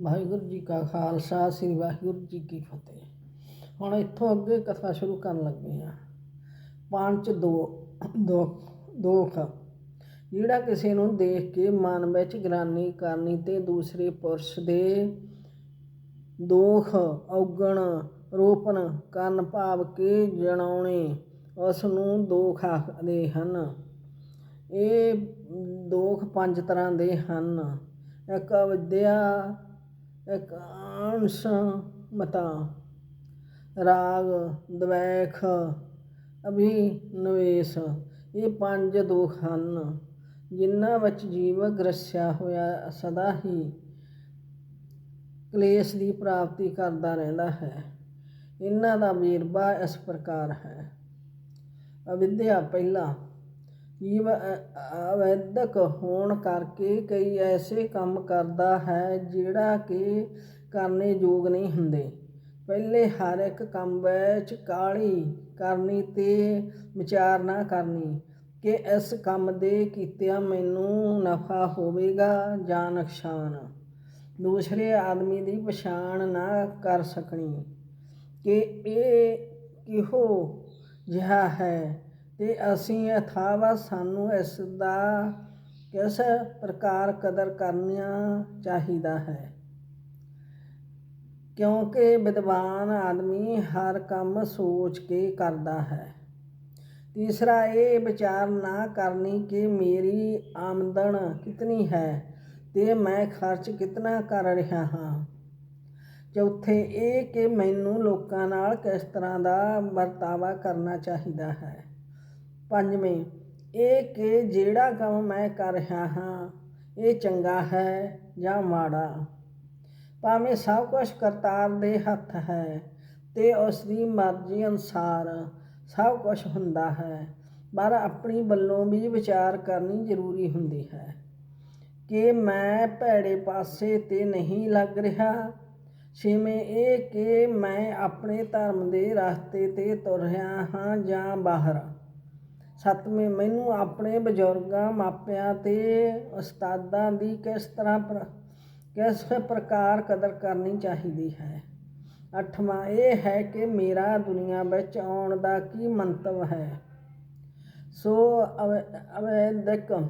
ਵਾਹਿਗੁਰੂ ਜੀ ਕਾ ਖਾਲਸਾ, ਸ੍ਰੀ ਵਾਹਿਗੁਰੂ ਜੀ ਕੀ ਫਤਿਹ। ਹੁਣ ਇੱਥੋਂ ਅੱਗੇ ਕਥਾ ਸ਼ੁਰੂ ਕਰਨ ਲੱਗੇ ਆ ਪੰਜ ਦੋ ਦੋ ਦੋਖ ਜਿਹੜਾ ਕਿਸੇ ਨੂੰ ਦੇਖ ਕੇ ਮਨ ਵਿੱਚ ਗ੍ਰਾਨੀ ਕਰਨੀ ਤੇ ਦੂਸਰੇ ਪੁਰਸ਼ ਦੇ ਦੋਖ, ਔਗਣ ਰੋਪਨ ਕਰਨ ਭਾਵ ਕੇ ਜਣਾਉਣੇ, ਉਸ ਨੂੰ ਦੋਖ ਆਖਦੇ ਹਨ। ਇਹ ਦੋਖ ਪੰਜ ਤਰ੍ਹਾਂ ਦੇ ਹਨ। ਇੱਕ ਵਿਦਿਆ ਇੱਕ ਮਤਾ। ਰਾਗ, ਦਵੈਖ, ਅਭਿਨਵੇਸ਼, ਇਹ ਪੰਜ ਦੁੱਖ ਹਨ, ਜਿਨ੍ਹਾਂ ਵਿੱਚ ਜੀਵ ਗ੍ਰਸਿਆ ਹੋਇਆ ਸਦਾ ਹੀ ਕਲੇਸ਼ ਦੀ ਪ੍ਰਾਪਤੀ ਕਰਦਾ ਰਹਿੰਦਾ ਹੈ। ਇਹਨਾਂ ਦਾ ਵੇਰਵਾ ਇਸ ਪ੍ਰਕਾਰ ਹੈ। ਅਵਿਦਿਆ ਪਹਿਲਾ ਜੀਵ ਅਵੈਦਕ ਹੋਣ ਕਰਕੇ ਕਈ ਐਸੇ ਕੰਮ ਕਰਦਾ ਹੈ ਜਿਹੜਾ ਕਿ ਕਰਨੇ ਯੋਗ ਨਹੀਂ ਹੁੰਦੇ। ਪਹਿਲੇ ਹਰ ਇੱਕ ਕੰਮ ਵਿੱਚ ਕਾਹਲੀ ਕਰਨੀ ਤੇ ਵਿਚਾਰ ਨਾ ਕਰਨੀ ਕਿ ਇਸ ਕੰਮ ਦੇ ਕੀਤਿਆਂ ਮੈਨੂੰ ਨਫਾ ਹੋਵੇਗਾ ਜਾਂ ਨੁਕਸਾਨ। ਦੂਸਰੇ ਆਦਮੀ ਦੀ ਪਛਾਣ ਨਾ ਕਰ ਸਕਣੀ ਕਿ ਇਹ ਕਿਹੋ ਜਿਹਾ ਹੈ। ਤੇ ਅਸੀਂ ਅਥਾਵਾ ਸਾਨੂੰ ਇਸ ਦਾ ਕਿਸ ਪ੍ਰਕਾਰ ਕਦਰ ਕਰਨਾ ਚਾਹੀਦਾ ਹੈ। ਕਿਉਂਕਿ ਵਿਦਵਾਨ ਆਦਮੀ ਹਰ ਕੰਮ ਸੋਚ ਕੇ ਕਰਦਾ ਹੈ। ਤੀਸਰਾ, ਇਹ ਵਿਚਾਰ ਨਾ ਕਰਨੀ ਕਿ ਮੇਰੀ ਆਮਦਨ ਕਿਤਨੀ ਹੈ ਤੇ ਮੈਂ ਖਰਚ ਕਿਤਨਾ ਕਰ ਰਿਹਾ ਹਾਂ। ਚੌਥੇ, ਇਹ ਕਿ ਮੈਨੂੰ ਲੋਕਾਂ ਨਾਲ ਕਿਸ ਤਰ੍ਹਾਂ ਦਾ ਵਰਤਾਵਾ ਕਰਨਾ ਚਾਹੀਦਾ ਹੈ। ਪੰਜਵੇਂ, ਇਹ ਕਿ ਜਿਹੜਾ ਕੰਮ ਮੈਂ ਕਰ ਰਿਹਾ ਹਾਂ, ਇਹ ਚੰਗਾ ਹੈ ਜਾਂ ਮਾੜਾ? ਭਾਵੇਂ ਸਭ ਕੁਝ ਕਰਤਾਰ ਦੇ ਹੱਥ ਹੈ ਤੇ ਉਸ ਦੀ ਮਰਜ਼ੀ ਅਨੁਸਾਰ ਸਭ ਕੁਝ ਹੁੰਦਾ ਹੈ, ਪਰ ਆਪਣੀ ਵੱਲੋਂ ਵੀ ਵਿਚਾਰ ਕਰਨੀ ਜ਼ਰੂਰੀ ਹੁੰਦੀ ਹੈ। ਕਿ ਮੈਂ ਭੈੜੇ ਪਾਸੇ ਤੇ ਨਹੀਂ ਲੱਗ ਰਿਹਾ? ਛੇਵੇਂ, ਇਹ ਕਿ ਮੈਂ ਆਪਣੇ ਧਰਮ ਦੇ ਰਸਤੇ ਤੇ ਤੁਰ ਰਿਹਾ ਹਾਂ ਜਾਂ ਬਾਹਰ? ਸੱਤਵੇਂ ਮੈਨੂੰ ਆਪਣੇ ਬਜ਼ੁਰਗਾਂ, ਮਾਪਿਆਂ ਤੇ ਉਸਤਾਦਾਂ ਦੀ ਕਿਸ ਤਰ੍ਹਾਂ ਪਰ- ਕਿਸ ਪ੍ਰਕਾਰ ਕਦਰ ਕਰਨੀ ਚਾਹੀਦੀ ਹੈ? ਅੱਠਵਾਂ, ਇਹ ਹੈ ਕਿ ਮੇਰਾ ਦੁਨੀਆ ਵਿੱਚ ਆਉਣ ਦਾ ਕੀ ਮੰਤਵ ਹੈ? ਸੋ ਅਵ- ਅਵੈਦਕ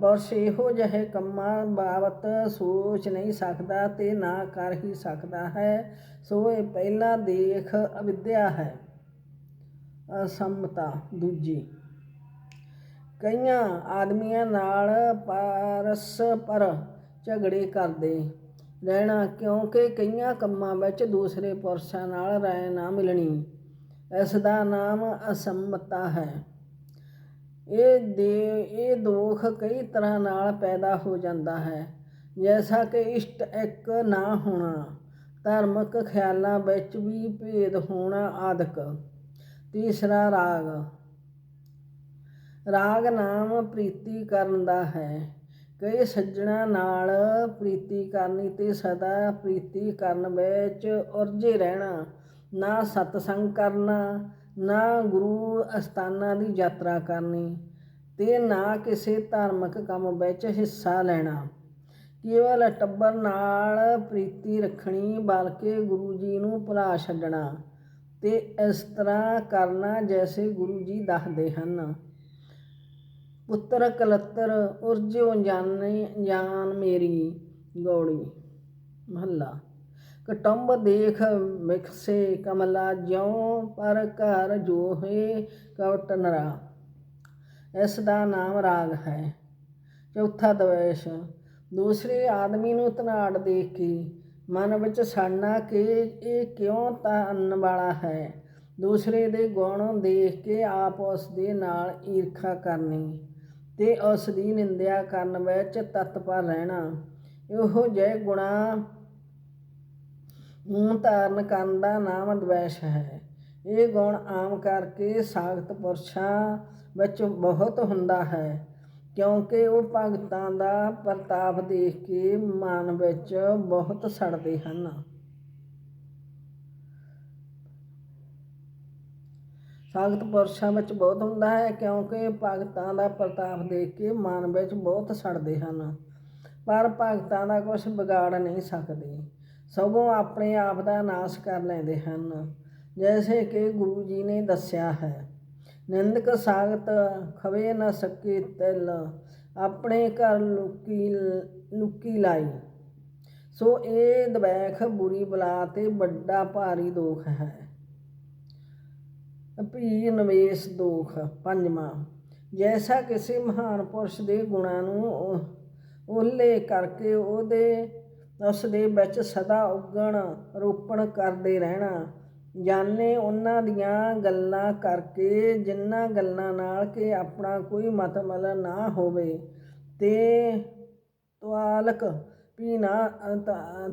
ਬਸ ਇਹੋ ਜਿਹੇ ਕੰਮਾਂ ਬਾਬਤ ਸੋਚ ਨਹੀਂ ਸਕਦਾ ਤੇ ਨਾ ਕਰ ਹੀ ਸਕਦਾ ਹੈ। ਸੋ ਇਹ ਪਹਿਲਾ ਦੇਖ ਅਵਿਦਿਆ ਹੈ। ਅਸੰਮਤਾ। ਦੂਜੀ, ਕਈਆਂ ਆਦਮੀਆਂ ਨਾਲ ਪਰਸਪਰ ਝਗੜੇ ਕਰਦੇ ਰਹਿਣਾ, ਕਿਉਂਕਿ ਕਈਆਂ ਕੰਮਾਂ ਵਿੱਚ ਦੂਸਰੇ ਪੁਰਸ਼ਾਂ ਨਾਲ ਰਾਏ ਨਾ ਮਿਲਣੀ। ਇਸ ਦਾ ਨਾਮ ਅਸੰਮਤਾ ਹੈ। ਇਹ ਦੇ, ਇਹ ਦੋਖ ਕਈ ਤਰ੍ਹਾਂ ਨਾਲ ਪੈਦਾ ਹੋ ਜਾਂਦਾ ਹੈ। ਜੈਸਾ ਕਿ ਇਸ਼ਟ ਇੱਕ ਨਾ ਹੋਣਾ, ਧਾਰਮਿਕ ਖਿਆਲਾਂ ਵਿੱਚ ਵੀ ਭੇਦ ਹੋਣਾ ਆਦਿਕ। ਤੀਸਰਾ ਰਾਗ। ਰਾਗ ਨਾਮ ਪ੍ਰੀਤੀ ਕਰਨ ਦਾ ਹੈ। ਕਈ ਸੱਜਣਾ ਨਾਲ ਪ੍ਰੀਤੀ ਕਰਨੀ ਤੇ ਸਦਾ ਪ੍ਰੀਤੀ ਕਰਨ ਵਿੱਚ ਉਰਝੇ ਰਹਿਣਾ, ਨਾ ਸਤਸੰਗ ਕਰਨਾ, ਨਾ ਗੁਰੂ ਅਸਥਾਨਾਂ ਦੀ ਯਾਤਰਾ ਕਰਨੀ ਤੇ ਨਾ ਕਿਸੇ ਧਾਰਮਿਕ ਕੰਮ ਵਿੱਚ ਹਿੱਸਾ ਲੈਣਾ। ਕੇਵਲ ਟੱਬਰ ਨਾਲ ਪ੍ਰੀਤੀ ਰੱਖਣੀ, ਬਲਕਿ ਗੁਰੂ ਜੀ ਨੂੰ ਭੁਲਾ ਛੱਡਣਾ। ਤੇ ਇਸ ਤਰ੍ਹਾਂ ਕਰਨਾ ਜੈਸੇ ਗੁਰੂ ਜੀ ਦੱਸਦੇ ਹਨ। ਪੁੱਤਰ ਕਲੱਤਰ ਉਰਜੋ ਜਾਣੇ, ਜਾਨ ਮੇਰੀ ਗੌੜੀ। ਮਹੱਲਾ। ਕਟੰਬ ਦੇਖ ਮਿਖਸੇ ਕਮਲਾ, ਜਿਉ ਪਰ ਘਰ ਜੋਹੇ ਹੈ ਇਸ ਦਾ ਨਾਮ ਰਾਗ ਹੈ। ਚੌਥਾ ਦਵੇਸ਼। ਦੂਸਰੇ ਆਦਮੀ ਨੂੰ ਧਨਾੜ ਦੇਖ ਕੇ ਮਨ ਵਿੱਚ ਸੜਨਾ ਕਿ ਇਹ ਕਿਉਂ ਤਨ ਵਾਲਾ ਹੈ? ਦੂਸਰੇ ਦੇ ਗੁਣ ਦੇਖ ਕੇ ਆਪ ਉਸ ਦੇ ਨਾਲ ਈਰਖਾ ਕਰਨੀ ਤੇ ਉਸ ਦੀ ਨਿੰਦਿਆ ਕਰਨ ਵਿੱਚ ਤਤਪਰ ਰਹਿਣਾ। ਇਹੋ ਜਿਹੇ ਗੁਣਾ ਨੂੰ ਧਾਰਨ ਕਰਨ ਦਾ ਨਾਮ ਦਵੈਸ਼ ਹੈ। ਇਹ ਗੁਣ ਆਮ ਕਰਕੇ ਸਾਖਤ ਪੁਰਸ਼ਾਂ ਵਿੱਚ ਬਹੁਤ ਹੁੰਦਾ ਹੈ। ਕਿਉਂਕਿ ਉਹ ਭਗਤਾਂ ਦਾ ਪ੍ਰਤਾਪ ਦੇਖ ਕੇ ਮਨ ਵਿੱਚ ਬਹੁਤ ਸੜਦੇ ਹਨ। ਸੰਗਤ ਪੁਰਸ਼ਾਂ ਵਿੱਚ ਬਹੁਤ ਹੁੰਦਾ ਹੈ ਕਿਉਂਕਿ ਭਗਤਾਂ ਦਾ ਪ੍ਰਤਾਪ ਦੇਖ ਕੇ ਮਨ ਵਿੱਚ ਬਹੁਤ ਸੜਦੇ ਹਨ। ਪਰ ਭਗਤਾਂ ਦਾ ਕੁਝ ਵਿਗਾੜ ਨਹੀਂ ਸਕਦੇ। ਸਗੋਂ ਆਪਣੇ ਆਪ ਦਾ ਨਾਸ਼ ਕਰ ਲੈਂਦੇ ਹਨ। ਜੈਸੇ ਕਿ ਗੁਰੂ ਜੀ ਨੇ ਦੱਸਿਆ ਹੈ ਨਿੰਦਕ ਸਾਗਤ ਖਵੇ ਨ ਸਕੇ ਤਿਲ, ਆਪਣੇ ਘਰ ਲੁਕੀ ਲੁਕੀ ਲਾਈ। ਸੋ ਇਹ ਦਬੈਖ ਬੁਰੀ ਬਲਾ ਤੇ ਵੱਡਾ ਭਾਰੀ ਦੋਖ ਹੈ। ਭੀ ਨਵੇਸ਼ ਦੋਖ, ਪੰਜਵਾਂ। ਜੈਸਾ ਕਿਸੇ ਮਹਾਨ ਪੁਰਸ਼ ਦੇ ਗੁਣਾਂ ਨੂੰ ਉਹ- ਉਹਲੇ ਕਰਕੇ ਉਹਦੇ ਉਸ ਦੇ ਵਿੱਚ ਸਦਾ ਉਗਣ, ਰੋਪਣ ਕਰਦੇ ਰਹਿਣਾ। ਜਾਣੇ ਉਹਨਾਂ ਦੀਆਂ ਗੱਲਾਂ ਕਰਕੇ ਜਿਨ੍ਹਾਂ ਗੱਲਾਂ ਨਾਲ ਕਿ ਆਪਣਾ ਕੋਈ ਮਤਮਲ ਨਾ ਹੋਵੇ। ਤੇ ਤਵਾਲਕ ਵੀ ਨਾ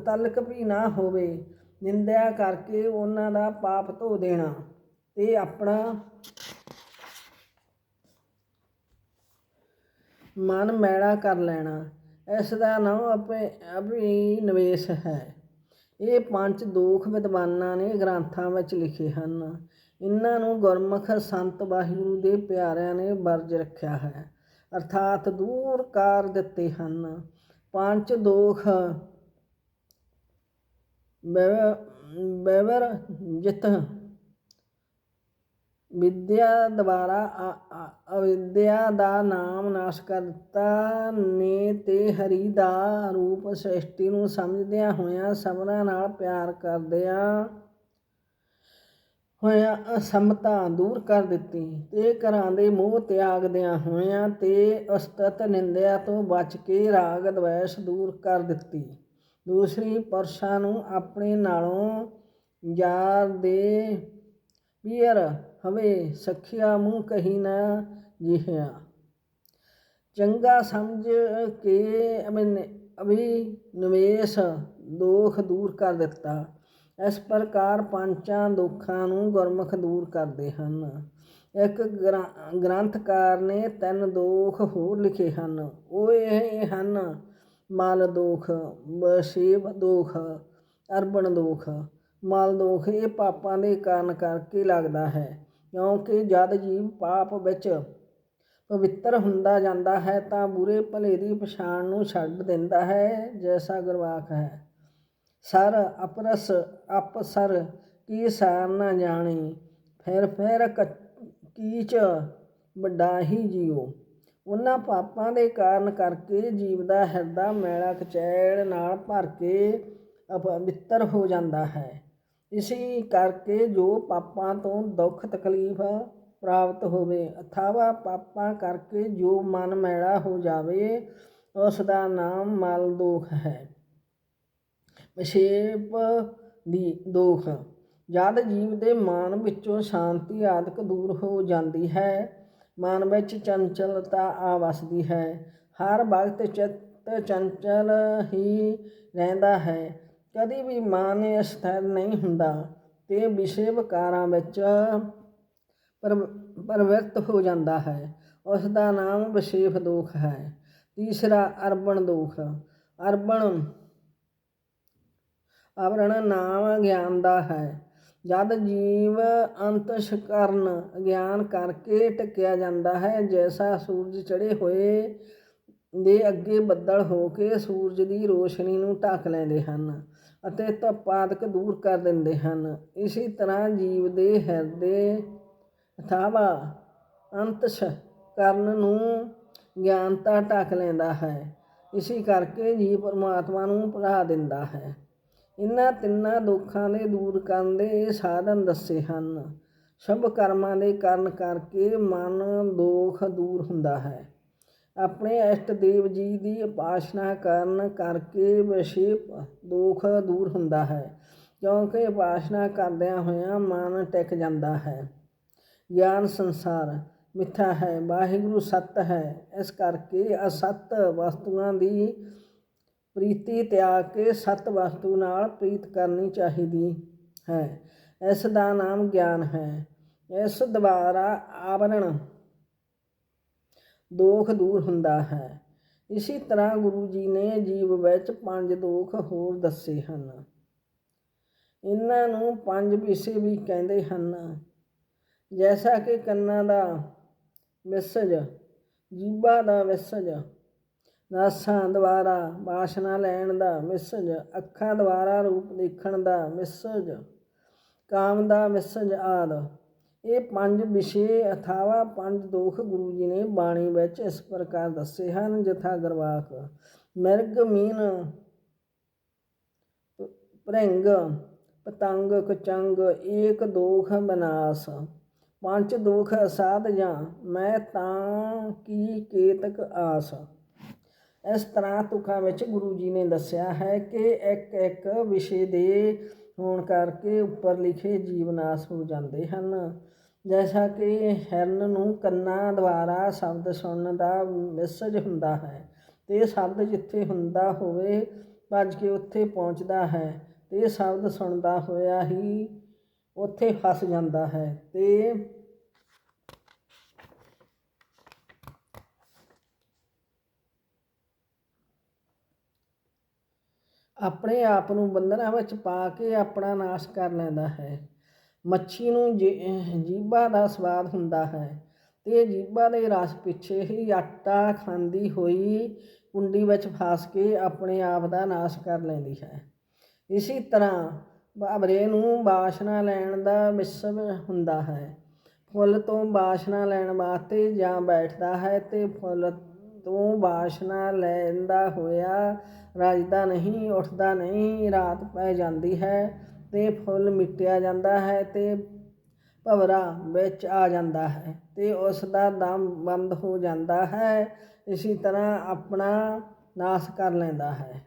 ਤਲਕ ਵੀ ਨਾ ਹੋਵੇ। ਨਿੰਦਿਆ ਕਰਕੇ ਉਹਨਾਂ ਦਾ ਪਾਪ ਧੋ ਦੇਣਾ। ਤੇ ਆਪਣਾ ਮਨ ਮੈਲਾ ਕਰ ਲੈਣਾ। ਇਸ ਦਾ ਨਾਮ ਆਪੇ ਹੈ। ਇਹ ਪੰਜ ਦੋਖ ਵਿਦਵਾਨਾਂ ਨੇ ਗ੍ਰੰਥਾਂ ਵਿੱਚ ਲਿਖੇ ਹਨ। ਇਹਨਾਂ ਨੂੰ ਗੁਰਮੁਖ ਸੰਤ ਵਾਹਿਗੁਰੂ ਦੇ ਪਿਆਰਿਆਂ ਨੇ ਵਰਜ ਰੱਖਿਆ ਹੈ। ਅਰਥਾਤ ਦੂਰ ਕਰ ਦਿੱਤੇ ਹਨ। ਪੰਜ ਦੋਖ ਬੈਵਰ ਜਿਤ ਵਿਦਿਆ ਦੁਆਰਾ ਅ- ਅਵਿਦਿਆ ਦਾ ਨਾਮ ਨਾਸ਼ ਕਰਤਾ ਨੇ ਤੇ ਹਰੀ ਦਾ ਰੂਪ ਸ੍ਰਿਸ਼ਟੀ ਨੂੰ ਸਮਝਦਿਆਂ ਹੋਇਆਂ ਸਭਨਾਂ ਨਾਲ ਪਿਆਰ ਕਰਦਿਆਂ ਹੋਇਆਂ ਅਸਮਤਾ ਦੂਰ ਕਰ ਦਿੱਤੀ ਤੇ ਘਰਾਂ ਦੇ ਮੋਹ ਤਿਆਗਦਿਆਂ ਹੋਇਆਂ ਤੇ ਅਸਤਤ ਨਿੰਦਿਆ ਤੋਂ ਬਚ ਕੇ ਰਾਗ ਦਵੈਸ਼ ਦੂਰ ਕਰ ਦਿੱਤੀ। ਦੂਸਰੀ ਪੁਰਸ਼ਾਂ ਨੂੰ ਆਪਣੇ ਨਾਲੋਂ ਯਾਰ ਦੇ ਪੀਰ ਹਵੇ ਸਖਿਆ ਮੂੰਹ ਕਹੀ ਨਾ ਜਿਹਿਆ। ਚੰਗਾ ਸਮਝ ਕੇ ਅਭਿਨ- ਅਭਿਨਵੇਸ਼ ਦੋਖ ਦੂਰ ਕਰ ਦਿੱਤਾ। ਇਸ ਪ੍ਰਕਾਰ ਪੰਚਾਂ ਦੁੱਖਾਂ ਨੂੰ ਗੁਰਮੁਖ ਦੂਰ ਕਰਦੇ ਹਨ। ਇੱਕ ਗ੍ਰੰ- ਗ੍ਰੰਥਕਾਰ ਨੇ ਤਿੰਨ ਦੋਖ ਹੋਰ ਲਿਖੇ ਹਨ। ਉਹ ਇਹ ਹਨ, ਮਾਲ ਦੋਖ ਬਸ਼ੀਬ ਦੋਖ, ਅਰਬਣ ਦੋਖ ਮਲਦੋਖ ਇਹ ਪਾਪਾਂ ਦੇ ਕਾਰਨ ਕਰਕੇ ਲੱਗਦਾ ਹੈ, ਕਿਉਂਕਿ ਜਦ ਜੀਵ ਪਾਪ ਵਿੱਚ ਪਵਿੱਤਰ ਹੁੰਦਾ ਜਾਂਦਾ ਹੈ, ਤਾਂ ਬੁਰੇ ਭਲੇ ਦੀ ਪਛਾਣ ਨੂੰ ਛੱਡ ਦਿੰਦਾ ਹੈ, ਜੈਸਾ ਗੁਰਵਾਕ ਹੈ। ਸਰ, ਅਪਰਸ ਅਪਸਰ ਕੀ ਸਾਰ ਨਾ ਜਾਣੀ, ਫਿਰ ਫਿਰ ਕ- ਕੀਚ ਵੱਡਾ ਹੀ ਜੀਓ। ਉਹਨਾਂ ਪਾਪਾਂ ਦੇ ਕਾਰਨ ਕਰਕੇ ਜੀਵ ਦਾ ਹਿਰਦਾ ਮੈਲਾ ਕਚੈੜ ਨਾਲ ਭਰ ਕੇ ਅਪਵਿੱਤਰ ਹੋ ਜਾਂਦਾ ਹੈ। ਇਸੇ ਕਰਕੇ ਜੋ ਪਾਪਾਂ ਤੋਂ ਦੁੱਖ ਤਕਲੀਫ ਪ੍ਰਾਪਤ ਹੋਵੇ ਅਥਾਵਾ ਪਾਪਾਂ ਕਰਕੇ ਜੋ ਮਨ ਮੈਲਾ ਹੋ ਜਾਵੇ ਉਸ ਦਾ ਨਾਮ ਮਲ ਦੋਖ ਹੈ। ਵਿਸ਼ੇਪ ਦੀ ਦੋਖ। ਜਦ ਜੀਵ ਦੇ ਮਨ ਵਿੱਚੋਂ ਸ਼ਾਂਤੀ ਆਦਿਕ ਦੂਰ ਹੋ ਜਾਂਦੀ ਹੈ, ਮਨ ਵਿੱਚ ਚੰਚਲਤਾ ਆ ਵਸਦੀ ਹੈ। ਹਰ ਵਕਤ ਚਿੱਤ ਚੰਚਲ ਹੀ ਰਹਿੰਦਾ ਹੈ। ਕਦੀ ਵੀ ਮਨ ਅਸਥਿਰ ਨਹੀਂ ਹੁੰਦਾ, ਤੇ ਵਿਸ਼ੇ ਵਿਕਾਰਾਂ ਵਿੱਚ ਪਰ, ਪ੍ਰਵਿਰਤ ਹੋ ਜਾਂਦਾ ਹੈ। ਉਸ ਦਾ ਨਾਮ ਵਿਸ਼ੇਫ ਦੋਖ ਹੈ, ਤੀਸਰਾ ਅਰਬਣ ਦੋਖ। ਅਰਬਣ ਆਵਰਣ ਨਾਮ ਗਿਆਨ ਦਾ ਹੈ। ਜਦ ਜੀਵ ਅੰਤਸ਼ ਕਰਨ ਗਿਆਨ ਕਰਕੇ ਟਕਿਆ ਜਾਂਦਾ ਹੈ, ਜੈਸਾ ਸੂਰਜ ਚੜੇ ਹੋਏ ਦੇ ਅੱਗੇ ਬੱਦਲ ਹੋ ਕੇ ਸੂਰਜ ਦੀ ਰੋਸ਼ਨੀ ਨੂੰ ਢੱਕ ਲੈਂਦੇ ਹਨ। ਅਤੇ ਧੁੱਪ ਦੂਰ ਕਰ ਦਿੰਦੇ ਹਨ। ਇਸੇ ਤਰ੍ਹਾਂ ਜੀਵ ਦੇ ਹਿਰਦੇ ਅਥਾਵਾ ਅੰਤਸ਼ ਕਰਨ ਨੂੰ ਗਿਆਨਤਾ ਢੱਕ ਲੈਂਦਾ ਹੈ। ਇਸੇ ਕਰਕੇ ਜੀਵ ਪਰਮਾਤਮਾ ਨੂੰ ਭੁਲਾ ਦਿੰਦਾ ਹੈ। ਇਹਨਾਂ ਤਿੰਨਾਂ ਦੁੱਖਾਂ ਦੇ ਦੂਰ ਕਰਨ ਦੇ ਇਹ ਸਾਧਨ ਦੱਸੇ ਹਨ। ਸ਼ੁਭ ਕਰਮਾਂ ਦੇ ਕਰਨ ਕਰਕੇ ਮਨ ਦੋਖ ਦੂਰ ਹੁੰਦਾ ਹੈ। ਆਪਣੇ ਇਸ਼ਟ ਦੇਵ ਜੀ ਦੀ ਉਪਾਸਨਾ ਕਰਨ ਕਰਕੇ ਵਿਸ਼ੇ ਦੁੱਖ ਦੂਰ ਹੁੰਦਾ ਹੈ। ਕਿਉਂਕਿ ਉਪਾਸਨਾ ਕਰਦਿਆਂ ਹੋਇਆਂ ਮਨ ਟਿਕ ਜਾਂਦਾ ਹੈ। ਗਿਆਨ ਸੰਸਾਰ ਮਿੱਥਾ ਹੈ, ਵਾਹਿਗੁਰੂ ਸੱਤ ਹੈ। ਇਸ ਕਰਕੇ ਅਸੱਤ ਵਸਤੂਆਂ ਦੀ ਪ੍ਰੀਤੀ ਤਿਆਗ ਕੇ ਸੱਤ ਵਸਤੂ ਨਾਲ ਪ੍ਰੀਤ ਕਰਨੀ ਚਾਹੀਦੀ ਹੈ। ਇਸ ਦਾ ਨਾਮ ਗਿਆਨ ਹੈ। ਇਸ ਦੁਆਰਾ ਆਵਰਣ ਦੋਖ ਦੂਰ ਹੁੰਦਾ ਹੈ। ਇਸੇ ਤਰ੍ਹਾਂ ਗੁਰੂ ਜੀ ਨੇ ਜੀਵ ਵਿੱਚ ਪੰਜ ਦੋਖ ਹੋਰ ਦੱਸੇ ਹਨ। ਇਹਨਾਂ ਨੂੰ ਪੰਜ ਵਿਸ਼ੇ ਵੀ ਕਹਿੰਦੇ ਹਨ। ਜੈਸਾ ਕਿ ਕੰਨਾਂ ਦਾ ਵਿਸਜ, ਜੀਭਾ ਦਾ ਵਿਸਜ, ਨਾਸਾਂ ਦੁਆਰਾ ਬਾਸ਼ਨਾ ਲੈਣ ਦਾ ਮਿਸਜ ਅੱਖਾਂ ਦੁਆਰਾ ਰੂਪ ਦੇਖਣ ਦਾ ਮਿਸਜ ਕਾਮ ਦਾ ਮਿਸਜ ਆਦਿ। ਇਹ ਪੰਜ ਵਿਸ਼ੇ ਅਥਾਵਾ ਪੰਜ ਦੋਖ ਗੁਰੂ ਜੀ ਨੇ ਬਾਣੀ ਵਿੱਚ ਇਸ ਪ੍ਰਕਾਰ ਦੱਸੇ ਹਨ, ਜਥਾ ਗਰਵਾਕ, ਮਿਰਗ, ਮੀਨ, ਭ੍ਰਿੰਗ, ਪਤੰਗ, ਕਚੰਗ, ਏਕ ਦੋਖ, ਬਨਾਸ। ਪੰਜ ਦੋਖ ਅਸਾਧ ਜਾਂ ਮੈਂ ਤਾਂ ਕੀ ਕੇਤਕ ਆਸ। ਇਸ ਤਰ੍ਹਾਂ ਤੁਕਾਂ ਵਿੱਚ ਗੁਰੂ ਜੀ ਨੇ ਦੱਸਿਆ ਹੈ ਕਿ ਇੱਕ ਇੱਕ ਵਿਸ਼ੇ ਦੇ ਹੋਣ ਕਰਕੇ ਉੱਪਰ ਲਿਖੇ ਜੀਵ ਨਾਸ ਹੋ ਜਾਂਦੇ ਹਨ। ਜੈਸਾ ਕਿ ਹਿਰਨ ਨੂੰ ਕੰਨਾਂ ਦੁਆਰਾ ਸ਼ਬਦ ਸੁਣਨ ਦਾ ਮੈਸੇਜ ਹੁੰਦਾ ਹੈ ਤੇ ਸ਼ਬਦ ਜਿੱਥੇ ਹੁੰਦਾ ਹੋਵੇ ਭੱਜ ਕੇ ਉੱਥੇ ਪਹੁੰਚਦਾ ਹੈ ਤੇ ਸ਼ਬਦ ਸੁਣਦਾ ਹੋਇਆ ਹੀ ਉੱਥੇ ਫਸ ਜਾਂਦਾ ਹੈ ਤੇ ਆਪਣੇ ਆਪ ਨੂੰ ਬੰਧਨਾਂ ਵਿੱਚ ਪਾ ਕੇ ਆਪਣਾ ਨਾਸ਼ ਕਰ ਲੈਂਦਾ ਹੈ। ਮੱਛੀ ਨੂੰ ਜੀ- ਜੀਭਾ ਦਾ ਸਵਾਦ ਹੁੰਦਾ ਹੈ ਤੇ ਜੀਭਾ ਦੇ ਰਸ ਪਿੱਛੇ ਹੀ ਆਟਾ ਖਾਂਦੀ ਹੋਈ ਕੁੰਡੀ ਵਿੱਚ ਫਸ ਕੇ ਆਪਣੇ ਆਪ ਦਾ ਨਾਸ਼ ਕਰ ਲੈਂਦੀ ਹੈ। ਇਸੇ ਤਰ੍ਹਾਂ ਬਾਬਰੇ ਨੂੰ ਬਾਸ਼ਨਾ ਲੈਣ ਦਾ ਵਿਸਵ ਹੁੰਦਾ ਹੈ। ਫੁੱਲ ਤੋਂ ਬਾਸ਼ਨਾ ਲੈਣ ਵਾਸਤੇ ਜਾਂ ਬੈਠਦਾ ਹੈ ਤੇ ਫੁੱਲ ਤੋਂ ਬਾਸ਼ਨਾ ਲੈਂਦਾ ਹੋਇਆ, ਰਜਦਾ ਨਹੀਂ, ਉੱਠਦਾ ਨਹੀਂ, ਰਾਤ ਪੈ ਜਾਂਦੀ ਹੈ ਤੇ ਫੁੱਲ ਮਿਟਿਆ ਜਾਂਦਾ ਹੈ ਤੇ ਭਵਰਾ ਵਿੱਚ ਆ ਜਾਂਦਾ ਹੈ ਤੇ ਉਸ ਦਾ ਦਮ ਬੰਦ ਹੋ ਜਾਂਦਾ ਹੈ, ਇਸੇ ਤਰ੍ਹਾਂ ਆਪਣਾ ਨਾਸ਼ ਕਰ ਲੈਂਦਾ ਹੈ।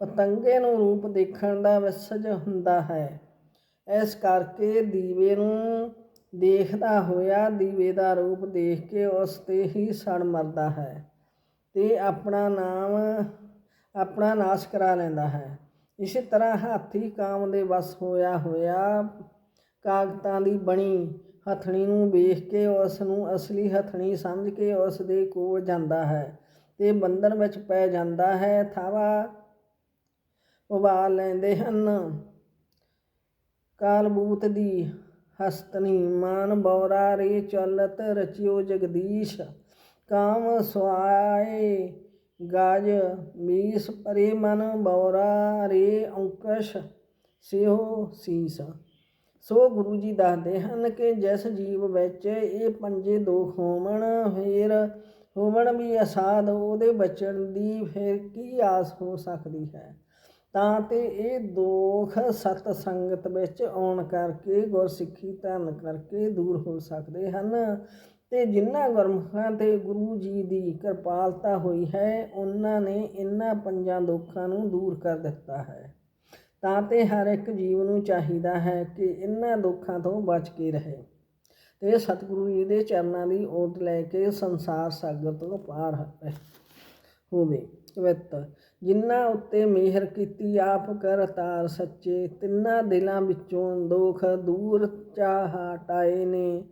ਪਤੰਗੇ ਨੂੰ ਰੂਪ ਦੇਖਣ ਦਾ ਵਿਸਜ ਹੁੰਦਾ ਹੈ। ਇਸ ਕਰਕੇ ਦੀਵੇ ਨੂੰ ਦੇਖਦਾ ਹੋਇਆ ਦੀਵੇ ਦਾ ਰੂਪ ਦੇਖ ਕੇ ਉਸ ਤੇ ਹੀ ਸੜ ਮਰਦਾ ਹੈ। ਅਤੇ ਆਪਣਾ ਨਾਮ, ਆਪਣਾ ਨਾਸ਼ ਕਰਾ ਲੈਂਦਾ ਹੈ। ਇਸੇ ਤਰ੍ਹਾਂ ਹਾਥੀ ਕਾਮ ਦੇ ਵਸ ਹੋਇਆ ਹੋਇਆ ਕਾਗਤਾਂ ਦੀ ਬਣੀ ਹਥਣੀ ਨੂੰ ਵੇਖ ਕੇ ਉਸ ਨੂੰ ਅਸਲੀ ਹਥਣੀ ਸਮਝ ਕੇ ਉਸ ਦੇ ਕੋਲ ਜਾਂਦਾ ਹੈ ਤੇ ਬੰਧਨ ਵਿੱਚ ਪੈ ਜਾਂਦਾ ਹੈ। ਥਾਵਾ ਉਬਾਲ ਲੈਂਦੇ ਹਨ। ਕਾਲਬੂਤ ਦੀ ਹਸਤਨੀ, ਮਾਨ ਬੌਰਾ ਰੇ ਚਲਤ ਰਚਿਓ ਜਗਦੀਸ਼। ਕਾਮ ਸੁਆਏ, ਗਾਜ ਮੀਸ ਪਰੇ ਮਨ ਬੌਰਾ ਰੇ ਅੰਕਸ਼ ਸਿਓ ਸੀਸ। ਸੋ ਗੁਰੂ ਜੀ ਦੱਸਦੇ ਹਨ ਕਿ ਜਿਸ ਜੀਵ ਵਿੱਚ ਇਹ ਪੰਜੇ ਦੋਖ ਹੋਵਣ, ਫੇਰ ਹੋਵਣ ਵੀ ਅਸਾਧ, ਉਹਦੇ ਬਚਣ ਦੀ ਫਿਰ ਕੀ ਆਸ ਹੋ ਸਕਦੀ ਹੈ? ਤਾਂ ਤੇ ਇਹ ਦੋਖ ਸਤ ਸੰਗਤ ਵਿੱਚ ਆਉਣ ਕਰਕੇ ਗੁਰਸਿੱਖੀ ਧਾਰਨ ਕਰਕੇ ਦੂਰ ਹੋ ਸਕਦੇ ਹਨ। ਤੇ ਜਿਨ੍ਹਾਂ ਗੁਰਮੁਖਾਂ ਤੇ ਗੁਰੂ ਜੀ ਦੀ ਕਿਰਪਾਲਤਾ ਹੋਈ ਹੈ, ਉਹਨਾਂ ਨੇ ਇਹਨਾਂ ਪੰਜਾਂ ਦੁੱਖਾਂ ਨੂੰ ਦੂਰ ਕਰ ਦਿੱਤਾ ਹੈ। ਤਾਂ ਤੇ ਹਰ ਇੱਕ ਜੀਵ ਨੂੰ ਚਾਹੀਦਾ ਹੈ ਕਿ ਇਹਨਾਂ ਦੁੱਖਾਂ ਤੋਂ ਬਚ ਕੇ ਰਹੇ। ਤੇ ਸਤਿਗੁਰੂ ਜੀ ਦੇ ਚਰਨਾਂ ਦੀ ਓਟ ਲੈ ਕੇ ਸੰਸਾਰ ਸਾਗਰ ਤੋਂ ਪਾਰ ਹੋਵੇ। ਵਿਤ, ਜਿਨ੍ਹਾਂ ਉੱਤੇ ਮਿਹਰ ਕੀਤੀ, ਆਪ ਕਰ ਤਾਰ ਸੱਚੇ, ਤਿੰਨਾਂ ਦਿਲਾਂ ਵਿੱਚੋਂ ਦੁੱਖ ਦੂਰ ਚਾਹ ਹਟਾਏ ਨੇ।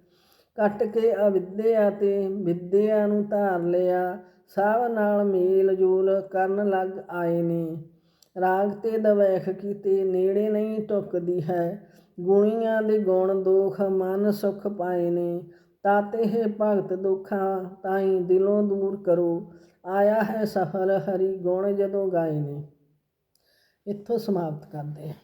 ਕੱਟ ਕੇ ਅਵਿਦਿਆ ਤੇ ਵਿਦਿਆ ਨੂੰ ਧਾਰ ਲਿਆ। ਸਭ ਨਾਲ ਮੇਲ ਜੋਲ ਕਰਨ ਲੱਗ ਆਏ ਨੇ। ਰਾਗ ਤੇ ਦਵੈਖ ਕੀਤੇ ਨੇੜੇ ਨਹੀਂ ਟੁਕਦੀ ਹੈ। ਗੁਣੀਆਂ ਦੇ ਗੁਣ ਦੋਖ ਮਨ ਸੁਖ ਪਾਏ ਨੇ। ਤਾਤੇ ਹੈ ਭਗਤ ਦੁਖਾਂ ਤਾਈ ਦਿਲੋਂ ਦੂਰ ਕਰੋ। ਆਇਆ ਹੈ ਸਫਲ ਹਰੀ ਗੁਣ ਜਦੋਂ ਗਾਏ ਨੇ। ਇੱਥੋਂ ਸਮਾਪਤ ਕਰਦੇ ਹਾਂ।